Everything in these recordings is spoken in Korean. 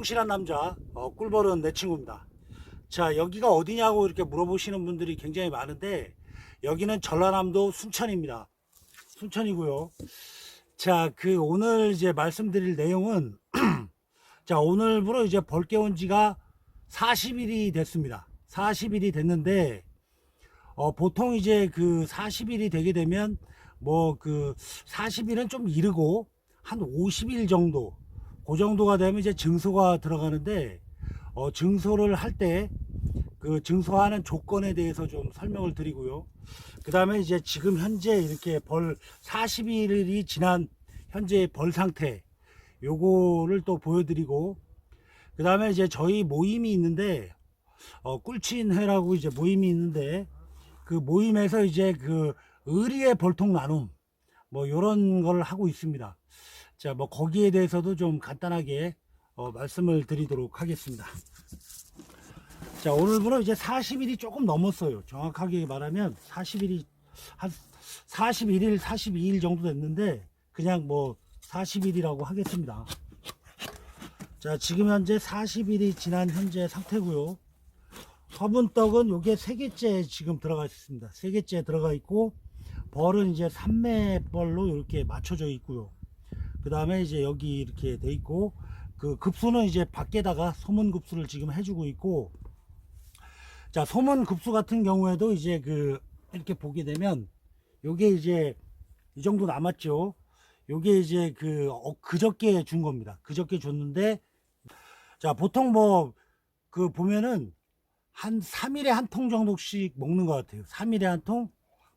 성실한 남자 어, 꿀벌은 내 친구입니다. 자 여기가 어디냐고 이렇게 물어보시는 분들이 굉장히 많은데 여기는 전라남도 순천입니다. 순천이고요. 자 그 오늘 이제 말씀드릴 내용은 자 오늘부로 이제 벌 깨온 지가 40일이 됐습니다. 40일이 됐는데 어, 보통 이제 그 40일이 되게 되면 뭐 그 40일은 좀 이르고 한 50일 정도 그 정도가 되면 이제 증소가 들어가는데 어, 증소를 할 때 그 증소하는 조건에 대해서 좀 설명을 드리고요. 그 다음에 이제 지금 현재 이렇게 벌 40일이 지난 현재 벌 상태 요거를 또 보여드리고 그 다음에 이제 저희 모임이 있는데 어, 꿀친회라고 이제 모임이 있는데 그 모임에서 이제 그 의리의 벌통 나눔 뭐 요런 걸 하고 있습니다. 자, 뭐 거기에 대해서도 좀 간단하게 어, 말씀을 드리도록 하겠습니다. 자, 오늘부로 이제 40일이 조금 넘었어요. 정확하게 말하면 40일이 한 41일, 42일 정도 됐는데 그냥 뭐 40일이라고 하겠습니다. 자, 지금 현재 40일이 지난 현재 상태고요. 화분떡은 요게 세 개째 지금 들어가 있습니다. 세 개째 들어가 있고 벌은 이제 3매벌로 이렇게 맞춰져 있고요. 그 다음에 이제 여기 이렇게 돼 있고 그 급수는 이제 밖에다가 소문 급수를 지금 해주고 있고 자 소문 급수 같은 경우에도 이제 그 이렇게 보게 되면 요게 이제 이 정도 남았죠. 요게 이제 그 어, 그저께 준 겁니다. 그저께 줬는데 자 보통 뭐 그 보면은 한 3일에 한 통 정도씩 먹는 것 같아요. 3일에 한 통.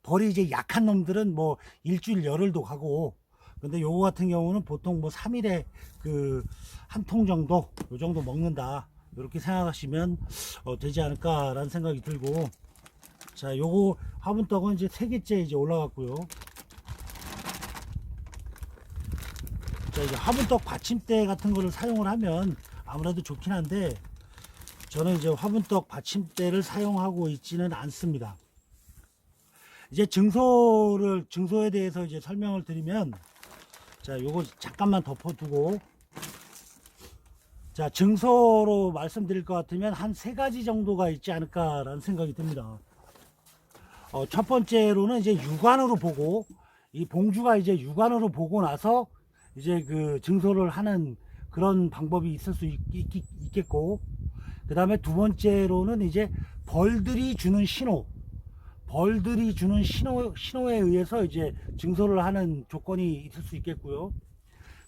벌이 이제 약한 놈들은 뭐 일주일 열흘도 가고 근데 요거 같은 경우는 보통 뭐 3일에 그 한 통 정도 요 정도 먹는다. 이렇게 생각하시면 어, 되지 않을까 라는 생각이 들고. 자 요거 화분떡은 이제 세 개째 이제 올라갔고요. 자 이제 화분떡 받침대 같은 거를 사용을 하면 아무래도 좋긴 한데 저는 이제 화분떡 받침대를 사용하고 있지는 않습니다. 이제 증소를 증소에 대해서 이제 설명을 드리면 자 요거 잠깐만 덮어두고. 자 증소로 말씀드릴 것 같으면 한 세 가지 정도가 있지 않을까라는 생각이 듭니다. 어, 첫 번째로는 이제 육안으로 보고 이 봉주가 이제 육안으로 보고 나서 이제 그 증소를 하는 그런 방법이 있을 수 있, 겠고 그 다음에 두 번째로는 이제 벌들이 주는 신호 벌들이 주는 신호, 신호에 의해서 이제 증소를 하는 조건이 있을 수 있겠고요.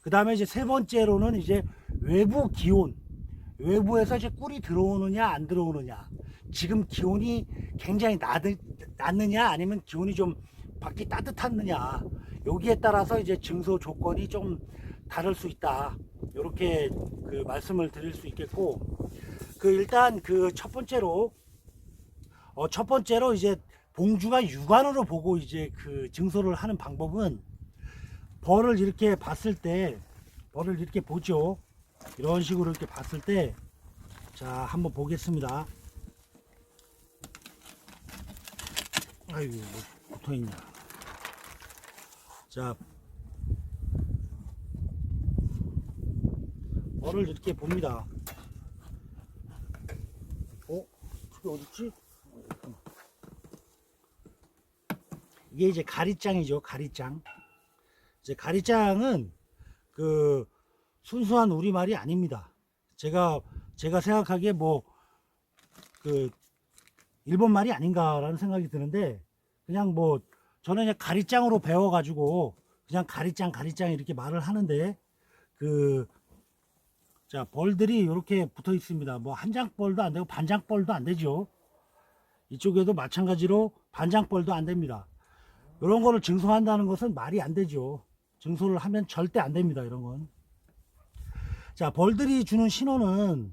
그 다음에 이제 세 번째로는 이제 외부 기온. 외부에서 이제 꿀이 들어오느냐, 안 들어오느냐. 지금 기온이 굉장히 낮, 낮느냐, 아니면 기온이 좀 밖이 따뜻하느냐. 여기에 따라서 이제 증소 조건이 좀 다를 수 있다. 이렇게 그 말씀을 드릴 수 있겠고, 그 일단 그 첫 번째로, 어, 첫 번째로 이제 봉주가 육안으로 보고 이제 그 증소를 하는 방법은 벌을 이렇게 봤을 때 벌을 이렇게 보죠. 이런 식으로 이렇게 봤을 때 자 한번 보겠습니다. 아이고 뭐 붙어 있냐. 자. 벌을 이렇게 봅니다. 어? 그게 어딨지? 이게 이제 가리장이죠. 가리장. 이제 가리장은 그 순수한 우리말이 아닙니다. 제가 제가 생각하기에 뭐 그 일본 말이 아닌가라는 생각이 드는데 그냥 뭐 저는 그냥 가리장으로 배워 가지고 그냥 가리장 가리장 이렇게 말을 하는데 그 자 벌들이 이렇게 붙어 있습니다. 뭐 한 장벌도 안 되고 반장벌도 안 되죠. 이쪽에도 마찬가지로 반장벌도 안 됩니다. 이런 거를 증소한다는 것은 말이 안 되죠. 증소를 하면 절대 안 됩니다. 이런 건. 자, 벌들이 주는 신호는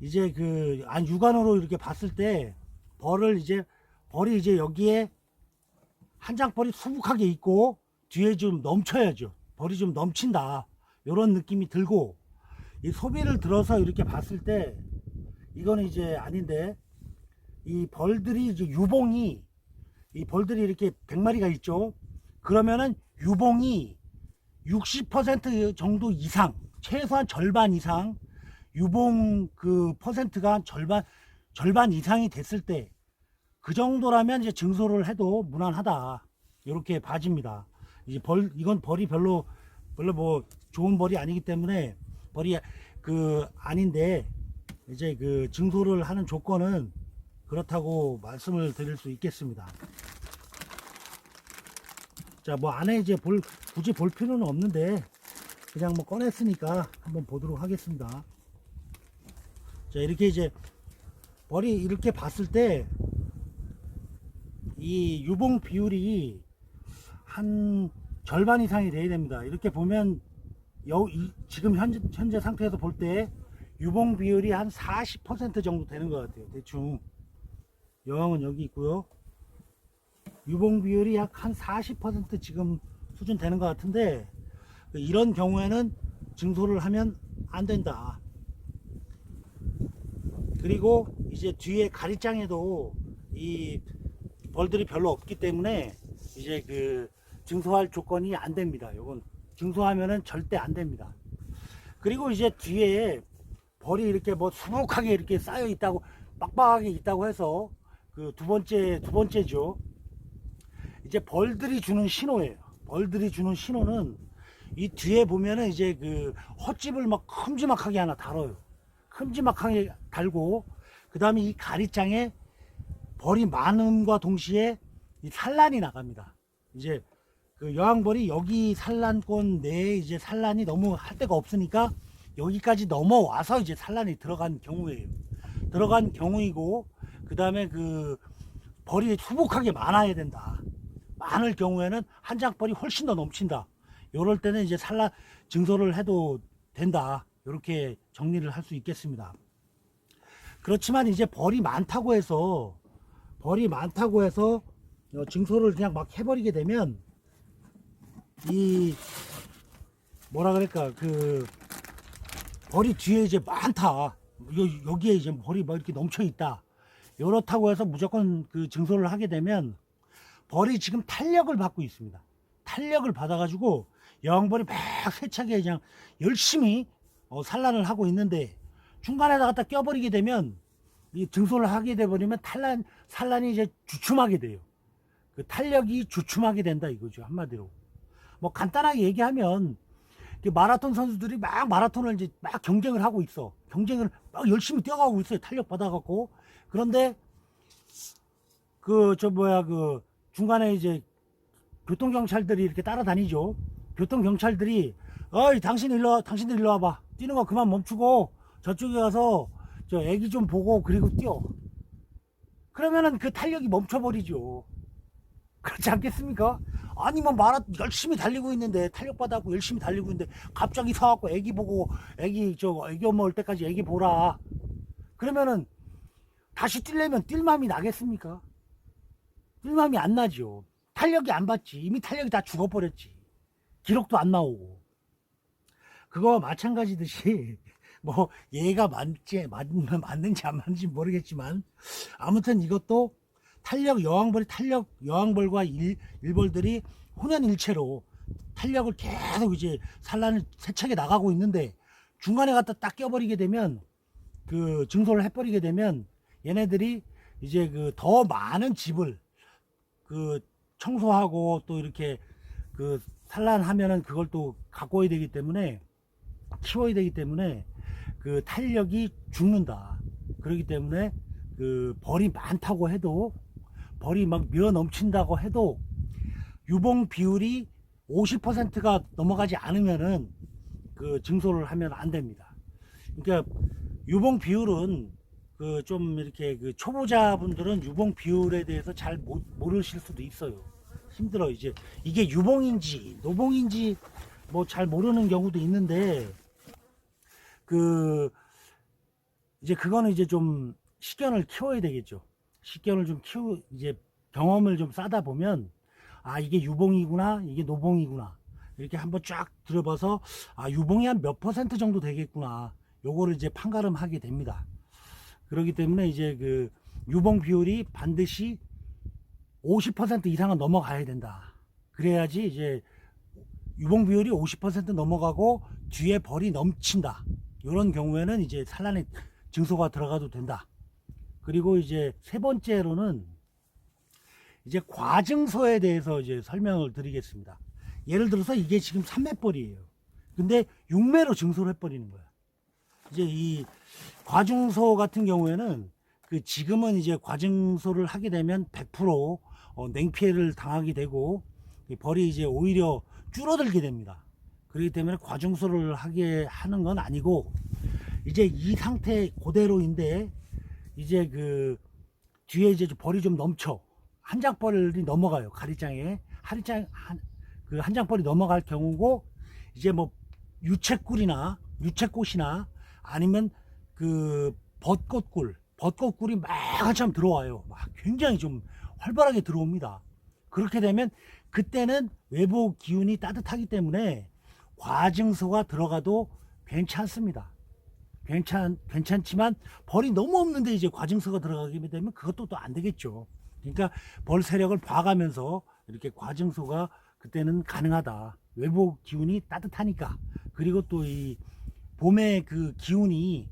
이제 그, 안 육안으로 이렇게 봤을 때 벌을 이제, 벌이 이제 여기에 한 장벌이 수북하게 있고 뒤에 좀 넘쳐야죠. 벌이 좀 넘친다. 이런 느낌이 들고 이 소비를 들어서 이렇게 봤을 때 이거는 이제 아닌데 이 벌들이 이제 유봉이 이 벌들이 이렇게 100마리가 있죠. 그러면은 유봉이 60% 정도 이상, 최소한 절반 이상 유봉 그 퍼센트가 한 절반 절반 이상이 됐을 때 그 정도라면 이제 증소를 해도 무난하다 이렇게 봐집니다. 이제 벌 이건 벌이 별로 별로 뭐 좋은 벌이 아니기 때문에 벌이 그 아닌데 이제 그 증소를 하는 조건은 그렇다고 말씀을 드릴 수 있겠습니다. 자, 뭐 안에 이제 볼 굳이 볼 필요는 없는데 그냥 뭐 꺼냈으니까 한번 보도록 하겠습니다. 자, 이렇게 이제 벌이 이렇게 봤을 때 이 유봉 비율이 한 절반 이상이 돼야 됩니다. 이렇게 보면 여, 이, 지금 현재, 현재 상태에서 볼 때 유봉 비율이 한 40% 정도 되는 것 같아요. 대충 여왕은 여기 있고요. 유봉 비율이 약 한 40% 지금 수준 되는 것 같은데 이런 경우에는 증소를 하면 안 된다. 그리고 이제 뒤에 가리장에도 이 벌들이 별로 없기 때문에 이제 그 증소할 조건이 안 됩니다. 요건 증소하면은 절대 안 됩니다. 그리고 이제 뒤에 벌이 이렇게 뭐 수북하게 이렇게 쌓여 있다고 빡빡하게 있다고 해서 그 두 번째 두 번째죠. 이제 벌들이 주는 신호예요. 벌들이 주는 신호는 이 뒤에 보면은 이제 그 헛집을 막 큼지막하게 하나 달아요. 큼지막하게 달고 그 다음에 이 가리장에 벌이 많음과 동시에 이 산란이 나갑니다. 이제 그 여왕벌이 여기 산란권 내에 이제 산란이 너무 할 데가 없으니까 여기까지 넘어와서 이제 산란이 들어간 경우예요. 들어간 경우이고 그 다음에 그 벌이 수북하게 많아야 된다. 많을 경우에는 한 장벌이 훨씬 더 넘친다. 요럴 때는 이제 산란 증소를 해도 된다. 이렇게 정리를 할 수 있겠습니다. 그렇지만 이제 벌이 많다고 해서 벌이 많다고 해서 어, 증소를 그냥 막 해버리게 되면 이 뭐라 그럴까 그 벌이 뒤에 이제 많다 여, 여기에 이제 벌이 막 이렇게 넘쳐 있다 이렇다고 해서 무조건 그 증소를 하게 되면 벌이 지금 탄력을 받고 있습니다 탄력을 받아가지고 여왕벌이 막 세차게 그냥 열심히 어, 산란을 하고 있는데 중간에다 갖다 껴버리게 되면 이 증소를 하게 돼 버리면 탈란 산란이 이제 주춤하게 돼요. 그 탄력이 주춤하게 된다 이거죠 한마디로. 뭐 간단하게 얘기하면 마라톤 선수들이 막 마라톤을 이제 막 경쟁을 하고 있어. 경쟁을 막 열심히 뛰어가고 있어요. 탄력 받아갖고. 그런데 그 저 뭐야 그 중간에 이제 교통 경찰들이 이렇게 따라다니죠. 교통 경찰들이 어이 당신 일로 와, 당신들 일로 와봐. 뛰는 거 그만 멈추고 저쪽에 가서 저 애기 좀 보고 그리고 뛰어. 그러면은 그 탄력이 멈춰버리죠. 그렇지 않겠습니까? 아니 뭐 마라 열심히 달리고 있는데 탄력 받아갖고 열심히 달리고 있는데 갑자기 서갖고 애기 보고 애기 저 애기 엄마 올 때까지 애기 보라. 그러면은 다시 뛰려면 뛸 마음이 나겠습니까? 뛸 마음이 안 나죠. 탄력이 안 받지. 이미 탄력이 다 죽어버렸지. 기록도 안 나오고. 그거와 마찬가지듯이 뭐 얘가 맞지 맞, 맞는지 안 맞는지 모르겠지만 아무튼 이것도 탄력 여왕벌이 탄력 여왕벌과 일, 일벌들이 혼연일체로 탄력을 계속 이제 산란을 세차게 나가고 있는데 중간에 갖다 딱 껴버리게 되면 그 증소를 해버리게 되면 얘네들이 이제 그 더 많은 집을 그 청소하고 또 이렇게 그 산란하면은 그걸 또 와야 되기 때문에 키워야 되기 때문에 그 탄력이 죽는다. 그렇기 때문에 그 벌이 많다고 해도 벌이 막 밀어 넘친다고 해도 유봉 비율이 50%가 넘어가지 않으면은 그 증소를 하면 안 됩니다. 그러니까 유봉 비율은 그 좀 이렇게 그 초보자분들은 유봉 비율에 대해서 잘 모, 모르실 수도 있어요. 힘들어 이제 이게 유봉인지 노봉인지 뭐 잘 모르는 경우도 있는데 그 이제 그거는 이제 좀 식견을 키워야 되겠죠. 식견을 좀 키우 이제 경험을 좀 쌓다 보면 아 이게 유봉이구나 이게 노봉이구나 이렇게 한번 쫙 들어봐서 아 유봉이 한 몇 퍼센트 정도 되겠구나 요거를 이제 판가름하게 됩니다. 그렇기 때문에 이제 그 유봉 비율이 반드시 50% 이상은 넘어가야 된다. 그래야지 이제 유봉 비율이 50% 넘어가고 뒤에 벌이 넘친다. 이런 경우에는 이제 산란에 증소가 들어가도 된다. 그리고 이제 세 번째로는 이제 과증소에 대해서 이제 설명을 드리겠습니다. 예를 들어서 이게 지금 3매벌이에요. 근데 6매로 증소를 해버리는 거야. 이제 이 과중소 같은 경우에는 그 지금은 이제 과증소를 하게 되면 100% 어, 냉피해를 당하게 되고 이 벌이 이제 오히려 줄어들게 됩니다. 그렇기 때문에 과중소를 하게 하는 건 아니고 이제 이 상태 그대로인데 이제 그 뒤에 이제 벌이 좀 넘쳐 한 장벌이 넘어가요 가리장에 하리장 한그 한 장벌이 넘어갈 경우고 이제 뭐 유채꿀이나 유채꽃이나 아니면 그 벚꽃꿀 벚꽃꿀이 막 한참 들어와요 막 굉장히 좀 활발하게 들어옵니다 그렇게 되면 그때는 외부 기운이 따뜻하기 때문에 과증소가 들어가도 괜찮습니다 괜찮 괜찮지만 벌이 너무 없는데 이제 과증서가 들어가게 되면 그것도 또 안 되겠죠. 그러니까 벌 세력을 봐가면서 이렇게 과증소가 그때는 가능하다. 외부 기운이 따뜻하니까 그리고 또 이 봄의 그 기운이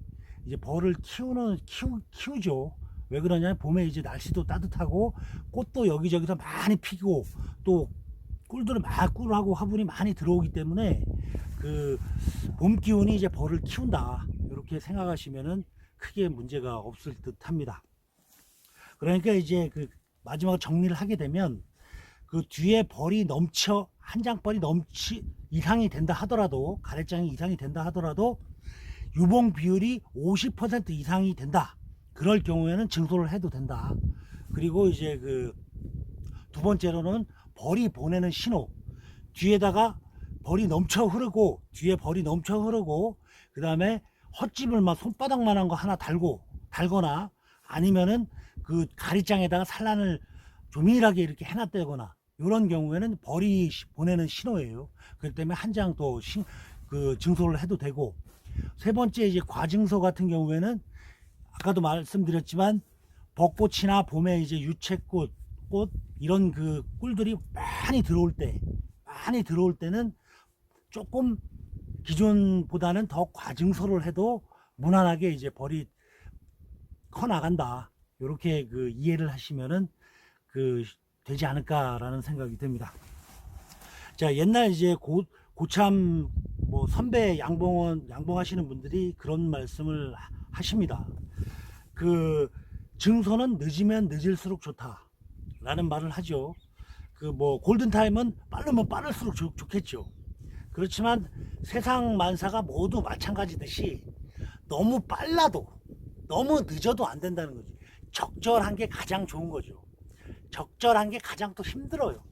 이제 벌을 키우는 키우 키우죠. 왜 그러냐면 봄에 이제 날씨도 따뜻하고 꽃도 여기저기서 많이 피고 또 꿀들을 막 꿀하고 화분이 많이 들어오기 때문에 그 봄 기운이 이제 벌을 키운다 이렇게 생각하시면은 크게 문제가 없을 듯합니다. 그러니까 이제 그 마지막 정리를 하게 되면 그 뒤에 벌이 넘쳐 한 장벌이 넘치 이상이 된다 하더라도 가래장이 이상이 된다 하더라도 유봉 비율이 50% 이상이 된다. 그럴 경우에는 증소를 해도 된다. 그리고 이제 그 두 번째로는 벌이 보내는 신호 뒤에다가 벌이 넘쳐 흐르고 뒤에 벌이 넘쳐 흐르고 그 다음에 헛집을 막 손바닥만한 거 하나 달고 달거나 아니면은 그 가리장에다가 산란을 조밀하게 이렇게 해놨다거나 이런 경우에는 벌이 시- 보내는 신호예요. 그렇기 때문에 한 장 또 그 증소를 해도 되고 세 번째 이제 과증소 같은 경우에는 아까도 말씀드렸지만 벚꽃이나 봄에 이제 유채꽃 꽃 이런 그 꿀들이 많이 들어올 때 많이 들어올 때는 조금 기존보다는 더 과증소를 해도 무난하게 이제 벌이 커 나간다. 이렇게 그 이해를 하시면은 그 되지 않을까라는 생각이 듭니다. 자, 옛날 이제 고, 고참 뭐 선배 양봉원 양봉하시는 분들이 그런 말씀을 하- 하십니다. 그 증소는 늦으면 늦을수록 좋다라는 말을 하죠. 그 뭐 골든 타임은 빠르면 빠를수록 좋, 좋겠죠. 그렇지만 세상 만사가 모두 마찬가지듯이 너무 빨라도 너무 늦어도 안 된다는 거지. 적절한 게 가장 좋은 거죠. 적절한 게 가장 또 힘들어요.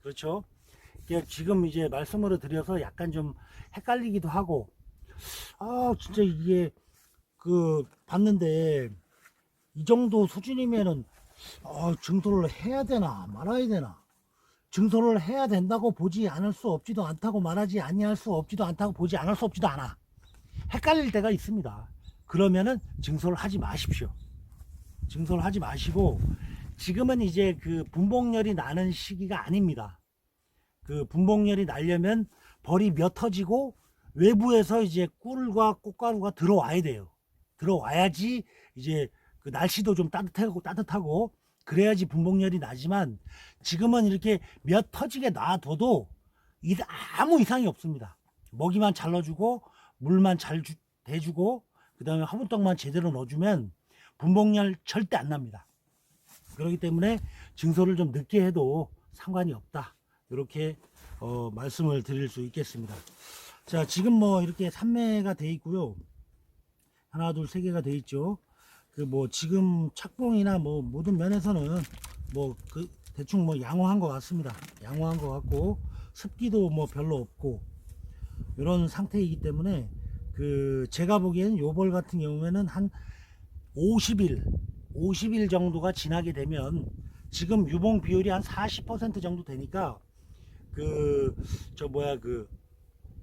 그렇죠. 이게 지금 이제 말씀으로 드려서 약간 좀 헷갈리기도 하고 아 진짜 이게 그 봤는데 이 정도 수준이면은 아, 증소를 해야 되나 말아야 되나? 증소를 해야 된다고 보지 않을 수 없지도 않다고 말하지 아니할 수 없지도 않다고 보지 않을 수 없지도 않아. 헷갈릴 때가 있습니다. 그러면은 증소를 하지 마십시오. 증소를 하지 마시고 지금은 이제 그 분봉열이 나는 시기가 아닙니다 그 분봉열이 나려면 벌이 몇 터지고 외부에서 이제 꿀과 꽃가루가 들어와야 돼요 들어와야지 이제 그 날씨도 좀 따뜻하고 따뜻하고 그래야지 분봉열이 나지만 지금은 이렇게 몇 터지게 놔둬도 이- 아무 이상이 없습니다. 먹이만 잘 넣어주고 물만 잘 주- 대주고 그 다음에 화분떡만 제대로 넣어주면 분봉열 절대 안 납니다. 그렇기 때문에 증소를 좀 늦게 해도 상관이 없다. 이렇게 어, 말씀을 드릴 수 있겠습니다. 자 지금 뭐 이렇게 산매가 돼 있고요. 하나 둘 세 개가 돼 있죠. 그 뭐 지금 착봉이나 뭐 모든 면에서는 뭐 그 대충 뭐 양호한 것 같습니다. 양호한 것 같고 습기도 뭐 별로 없고 이런 상태이기 때문에 그 제가 보기에는 요벌 같은 경우에는 한 50일 50일 정도가 지나게 되면 지금 유봉 비율이 한 40% 정도 되니까 그 저 뭐야 그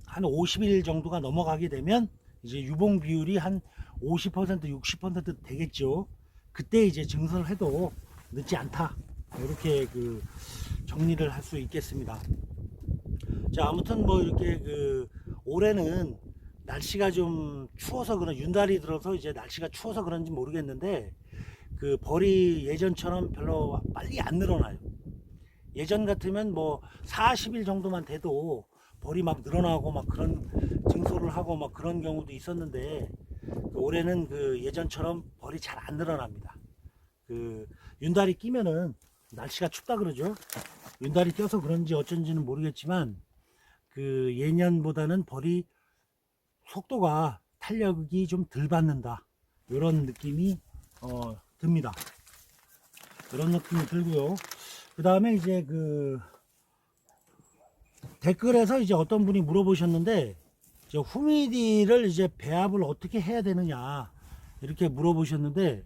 한 50일 정도가 넘어가게 되면 이제 유봉 비율이 한 50% 60% 되겠죠. 그때 이제 증설을 해도 늦지 않다. 이렇게 그 정리를 할 수 있겠습니다. 자, 아무튼 뭐 이렇게 그 올해는 날씨가 좀 추워서 그런 윤달이 들어서 이제 날씨가 추워서 그런지 모르겠는데 그 벌이 예전처럼 별로 빨리 안 늘어나요. 예전 같으면 뭐 40일 정도만 돼도 벌이 막 늘어나고 막 그런 증소를 하고 막 그런 경우도 있었는데 그 올해는 그 예전처럼 벌이 잘 안 늘어납니다. 그 윤달이 끼면은 날씨가 춥다 그러죠. 윤달이 껴서 그런지 어쩐지는 모르겠지만 그 예년보다는 벌이 속도가 탄력이 좀 덜 받는다. 이런 느낌이 어, 듭니다. 이런 느낌이 들고요. 그 다음에 이제 그 댓글에서 이제 어떤 분이 물어보셨는데 이제 후미디를 이제 배합을 어떻게 해야 되느냐 이렇게 물어보셨는데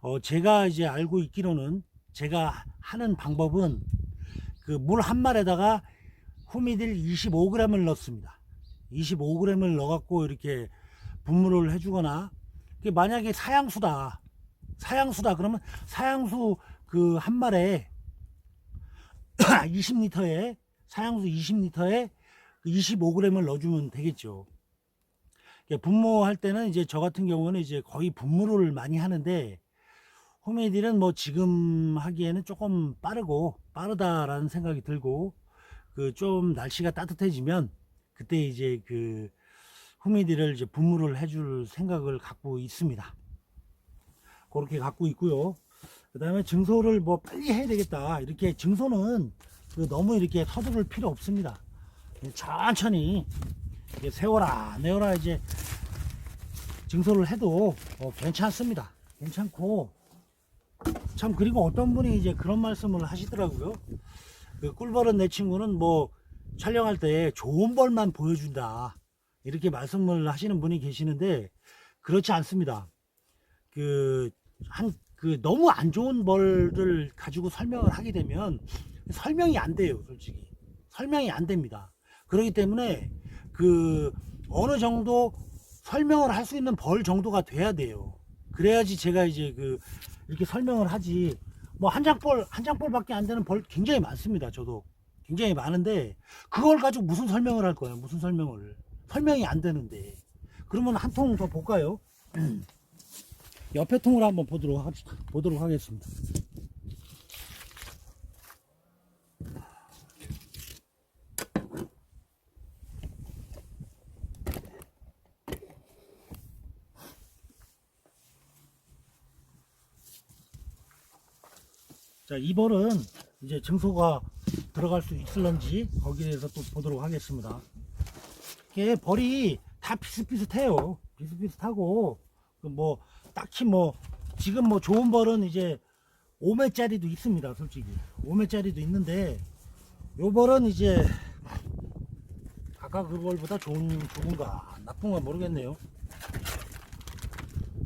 어 제가 이제 알고 있기로는 제가 하는 방법은 그 물 한 말에다가 후미딜 25g을 넣습니다. 25g을 넣어갖고 이렇게 분무를 해주거나 만약에 사양수다 사양수다 그러면 사양수 그 한 말에 20리터에 사양수 20리터에 25g을 넣어주면 되겠죠. 분무할 때는 이제 저 같은 경우는 이제 거의 분무를 많이 하는데 호메딜은 뭐 지금 하기에는 조금 빠르고 빠르다라는 생각이 들고 그 좀 날씨가 따뜻해지면 그때 이제 그 후미디를 이제 분무를 해줄 생각을 갖고 있습니다. 그렇게 갖고 있고요. 그 다음에 증소를 뭐 빨리 해야 되겠다. 이렇게 증소는 그 너무 이렇게 서두를 필요 없습니다. 천천히 세워라, 내워라 이제 증소를 해도 어, 괜찮습니다. 괜찮고 참 그리고 어떤 분이 이제 그런 말씀을 하시더라고요. 그 꿀벌은 내 친구는 뭐 촬영할 때 좋은 벌만 보여준다 이렇게 말씀을 하시는 분이 계시는데 그렇지 않습니다. 그 한 그 너무 안 좋은 벌을 가지고 설명을 하게 되면 설명이 안 돼요, 솔직히 설명이 안 됩니다. 그렇기 때문에 그 어느 정도 설명을 할 수 있는 벌 정도가 돼야 돼요. 그래야지 제가 이제 그 이렇게 설명을 하지 뭐 한 장벌 한 장벌밖에 안 되는 벌 굉장히 많습니다. 저도 굉장히 많은데 그걸 가지고 무슨 설명을 할 거예요? 무슨 설명을 설명이 안 되는데 그러면 한 통 더 볼까요? 옆에 통을 한번 보도록 하, 보도록 하겠습니다. 자, 이 벌은 이제 증소가 들어갈 수 있을런지 거기에 대해서 또 보도록 하겠습니다. 이게 벌이 다 비슷비슷해요. 비슷비슷하고 그 뭐 딱히 뭐 지금 뭐 좋은 벌은 이제 5매짜리도 있습니다. 솔직히 5매짜리도 있는데 요 벌은 이제 아까 그 벌보다 좋은 좋은가 나쁜가 모르겠네요.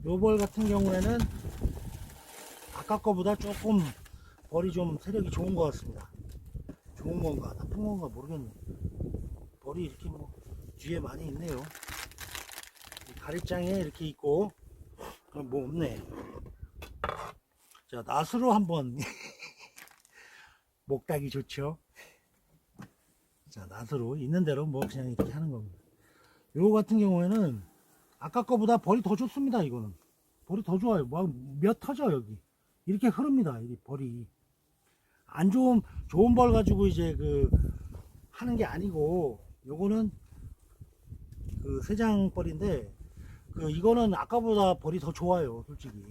요 벌 같은 경우에는 아까 거보다 조금 벌이 좀 세력이 좋은 것 같습니다. 좋은 건가 나쁜 건가 모르겠네. 벌이 이렇게 뭐 뒤에 많이 있네요. 이 가리장에 이렇게 있고 그럼 뭐 없네. 자 낫으로 한번 목닥이 좋죠. 자 낫으로 있는 대로 뭐 그냥 이렇게 하는 겁니다. 요거 같은 경우에는 아까 거보다 벌이 더 좋습니다. 이거는 벌이 더 좋아요. 뭐몇 터져 여기 이렇게 흐릅니다. 이 벌이 안 좋은 좋은 벌 가지고 이제 그 하는 게 아니고 요거는 그 세장 벌인데 그 이거는 아까보다 벌이 더 좋아요 솔직히.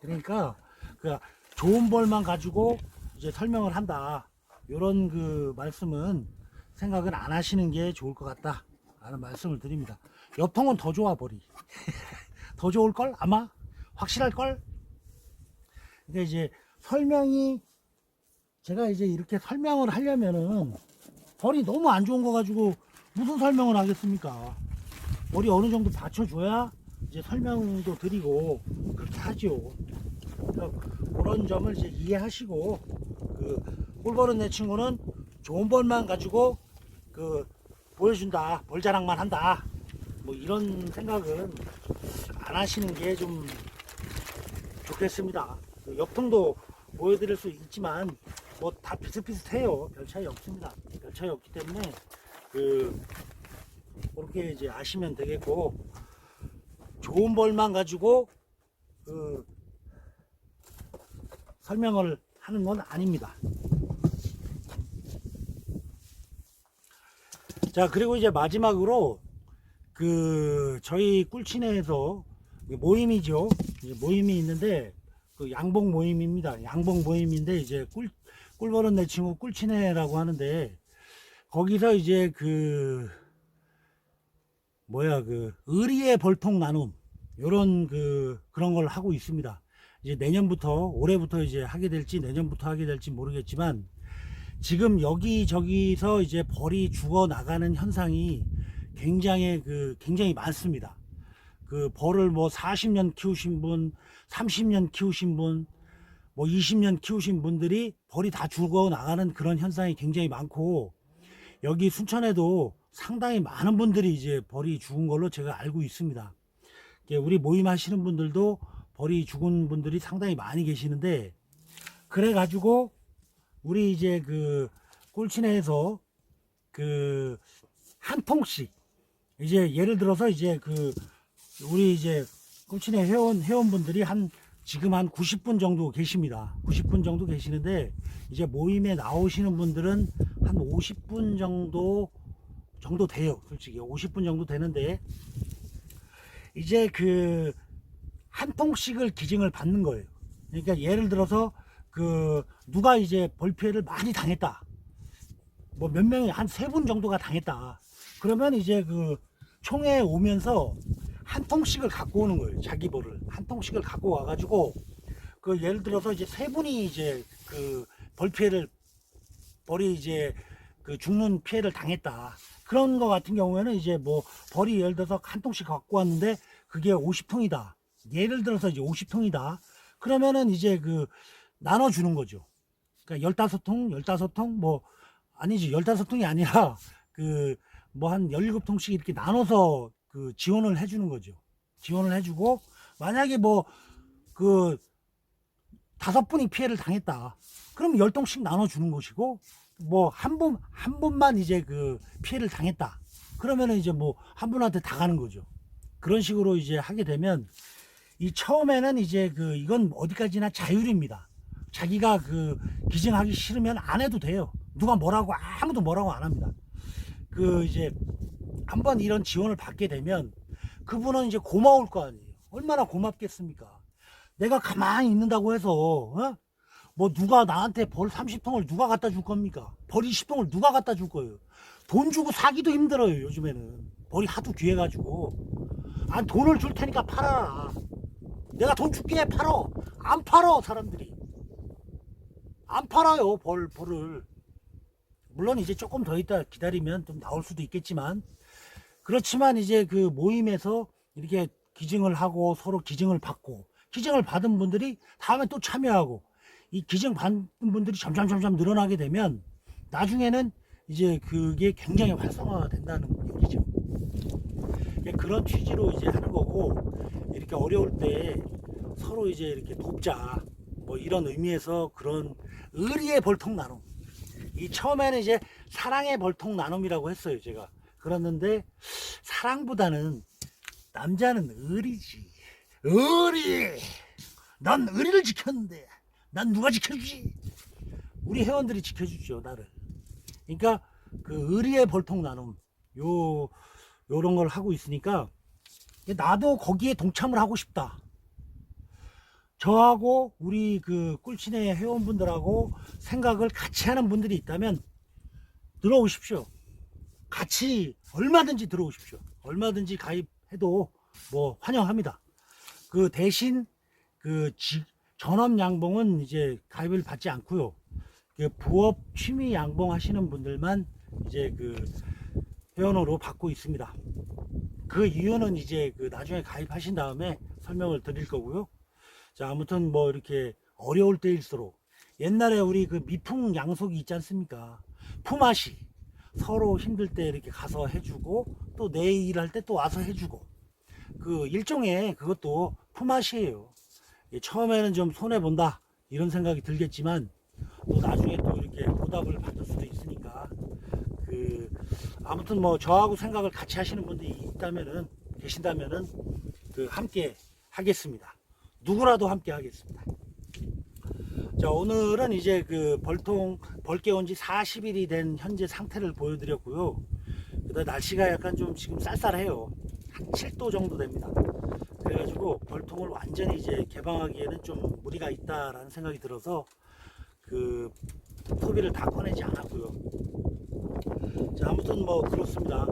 그러니까 그 좋은 벌만 가지고 이제 설명을 한다. 요런 그 말씀은 생각은 안 하시는 게 좋을 것 같다 라는 말씀을 드립니다. 옆통은 더 좋아 벌이. 더 좋을 걸? 아마? 확실할 걸? 근데 이제 설명이 제가 이제 이렇게 설명을 하려면은 벌이 너무 안 좋은 거 가지고 무슨 설명을 하겠습니까? 벌이 어느 정도 받쳐줘야 이제 설명도 드리고 그렇게 하죠. 그런 점을 이제 이해하시고 그 꿀벌은 내 친구는 좋은 벌만 가지고 그 보여준다, 벌 자랑만 한다. 뭐 이런 생각은 안 하시는 게 좀 좋겠습니다. 그 옆통도 보여드릴 수 있지만 뭐 다 비슷비슷해요. 별 차이 없습니다. 별 차이 없기 때문에 그 그렇게 이제 아시면 되겠고 좋은 벌만 가지고 그 설명을 하는 건 아닙니다. 자 그리고 이제 마지막으로 그 저희 꿀치내에서 모임이죠 모임이 있는데 그 양봉 모임입니다 양봉 모임인데 이제 꿀 꿀버릇 내 친구 꿀치내라고 하는데 거기서 이제 그 뭐야 그 의리의 벌통 나눔 요런 그 그런 걸 하고 있습니다 이제 내년부터 올해부터 이제 하게 될지 내년부터 하게 될지 모르겠지만 지금 여기 저기서 이제 벌이 죽어 나가는 현상이 굉장히 그 굉장히 많습니다. 그 벌을 뭐 40년 키우신 분, 30년 키우신 분, 뭐 20년 키우신 분들이 벌이 다 죽어 나가는 그런 현상이 굉장히 많고 여기 순천에도 상당히 많은 분들이 이제 벌이 죽은 걸로 제가 알고 있습니다. 우리 모임 하시는 분들도 벌이 죽은 분들이 상당히 많이 계시는데 그래 가지고 우리 이제 그 꿀치내에서 그 한 통씩 이제 예를 들어서 이제 그 우리 이제 꿀치내 회원 회원분들이 한 지금 한 90분 정도 계십니다. 90분 정도 계시는데 이제 모임에 나오시는 분들은 한 50분 정도 정도 돼요. 솔직히 50분 정도 되는데 이제 그 한 통씩을 기증을 받는 거예요. 그러니까 예를 들어서 그 누가 이제 벌피해를 많이 당했다. 뭐 몇 명이 한 세 분 정도가 당했다. 그러면 이제 그 총회 오면서 한 통씩을 갖고 오는 거예요. 자기 벌을 한 통씩을 갖고 와가지고 그 예를 들어서 이제 세 분이 이제 그 벌 피해를 벌이 이제 그 죽는 피해를 당했다. 그런 거 같은 경우에는 이제 뭐 벌이 예를 들어서 한 통씩 갖고 왔는데 그게 50통이다. 예를 들어서 이제 50통이다. 그러면은 이제 그 나눠주는 거죠. 그러니까 15통, 15통, 뭐, 아니지, 15통이 아니라 그 뭐 한 17통씩 이렇게 나눠서 그 지원을 해주는 거죠. 지원을 해주고, 만약에 뭐 그 다섯 분이 피해를 당했다. 그럼 10통씩 나눠주는 것이고, 뭐 한 분, 한 분만 이제 그 피해를 당했다. 그러면은 이제 뭐 한 분한테 다 가는 거죠. 그런 식으로 이제 하게 되면 이 처음에는 이제 그 이건 어디까지나 자율입니다. 자기가 그 기증하기 싫으면 안 해도 돼요. 누가 뭐라고 아무도 뭐라고 안 합니다. 그 이제 한번 이런 지원을 받게 되면 그분은 이제 고마울 거 아니에요. 얼마나 고맙겠습니까? 내가 가만히 있는다고 해서 어? 뭐 누가 나한테 벌 30통을 누가 갖다 줄 겁니까? 벌 20통을 누가 갖다 줄 거예요? 돈 주고 사기도 힘들어요 요즘에는. 벌이 하도 귀해가지고. 아 돈을 줄 테니까 팔아라 내가 돈 줄게 팔어. 안 팔어 사람들이. 안 팔아요 벌 벌을. 물론 이제 조금 더 있다 기다리면 좀 나올 수도 있겠지만. 그렇지만 이제 그 모임에서 이렇게 기증을 하고 서로 기증을 받고 기증을 받은 분들이 다음에 또 참여하고 이 기증 받은 분들이 점점 점점 늘어나게 되면 나중에는 이제 그게 굉장히 활성화가 된다는 얘기죠. 예, 그런 취지로 이제 하는 거고 이렇게 어려울 때 서로 이제 이렇게 돕자 뭐 이런 의미에서 그런 의리의 벌통 나눔. 이 처음에는 이제 사랑의 벌통 나눔이라고 했어요 제가. 그랬는데 사랑보다는 남자는 의리지. 의리! 난 의리를 지켰는데 난 누가 지켜주지 우리 회원들이 지켜주죠 나를 그러니까 그 의리의 벌통 나눔 요 요런 걸 하고 있으니까 나도 거기에 동참을 하고 싶다. 저하고 우리 그 꿀치네 회원분들하고 생각을 같이 하는 분들이 있다면 들어오십시오. 같이 얼마든지 들어오십시오. 얼마든지 가입해도 뭐 환영합니다. 그 대신 그 지- 전업 양봉은 이제 가입을 받지 않고요. 그 부업 취미 양봉 하시는 분들만 이제 그 회원으로 받고 있습니다. 그 이유는 이제 그 나중에 가입하신 다음에 설명을 드릴 거고요. 자, 아무튼 뭐 이렇게 어려울 때일수록 옛날에 우리 그 미풍 양속이 있지 않습니까? 품앗이 서로 힘들 때 이렇게 가서 해주고 또 내 일 할 때 또 와서 해주고 그 일종의 그것도 품앗이에요. 예, 처음에는 좀 손해 본다 이런 생각이 들겠지만 또 나중에 또 이렇게 보답을 받을 수도 있으니까 그 아무튼 뭐 저하고 생각을 같이 하시는 분들이 있다면은 계신다면은 그 함께 하겠습니다. 누구라도 함께 하겠습니다. 자 오늘은 이제 그 벌통 벌게 온 지 40일이 된 현재 상태를 보여드렸고요. 그다음 날씨가 약간 좀 지금 쌀쌀해요. 한 7도 정도 됩니다. 그래가지고 벌통을 완전히 이제 개방하기에는 좀 무리가 있다라는 생각이 들어서 그 토비를 다 꺼내지 않았고요. 자 아무튼 뭐 그렇습니다.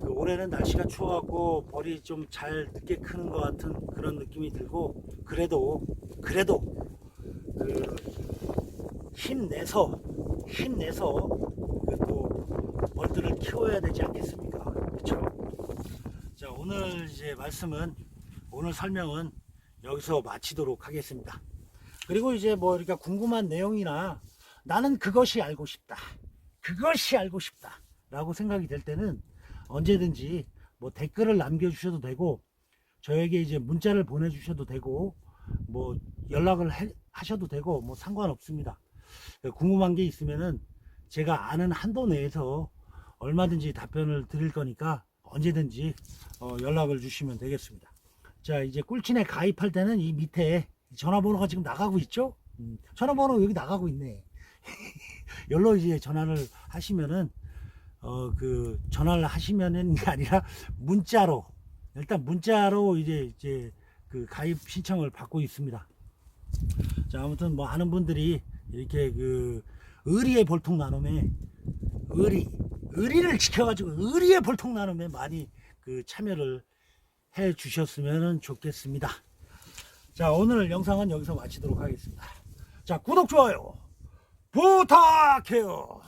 그 올해는 날씨가 추워갖고 벌이 좀 잘 늦게 크는 것 같은 그런 느낌이 들고 그래도 그래도 그 힘내서 힘내서 그또 벌들을 키워야 되지 않겠습니까? 그렇죠? 자 오늘 이제 말씀은 오늘 설명은 여기서 마치도록 하겠습니다. 그리고 이제 뭐 이렇게 궁금한 내용이나 나는 그것이 알고 싶다. 그것이 알고 싶다. 라고 생각이 될 때는 언제든지 뭐 댓글을 남겨주셔도 되고 저에게 이제 문자를 보내주셔도 되고 뭐 연락을 해- 하셔도 되고 뭐 상관없습니다. 궁금한 게 있으면은 제가 아는 한도 내에서 얼마든지 답변을 드릴 거니까 언제든지 어, 연락을 주시면 되겠습니다. 자 이제 꿀친에 가입할 때는 이 밑에 전화번호가 지금 나가고 있죠? 음, 전화번호 여기 나가고 있네. 열로 이제 전화를 하시면은 어 그 전화를 하시면은 게 아니라 문자로 일단 문자로 이제 이제 그 가입 신청을 받고 있습니다. 자 아무튼 뭐 하는 분들이 이렇게 그 의리의 볼통 나눔에 의리 의리를 지켜가지고 의리의 볼통 나눔에 많이 그 참여를 해 주셨으면 좋겠습니다. 자 오늘 영상은 여기서 마치도록 하겠습니다. 자 구독 좋아요 부탁해요.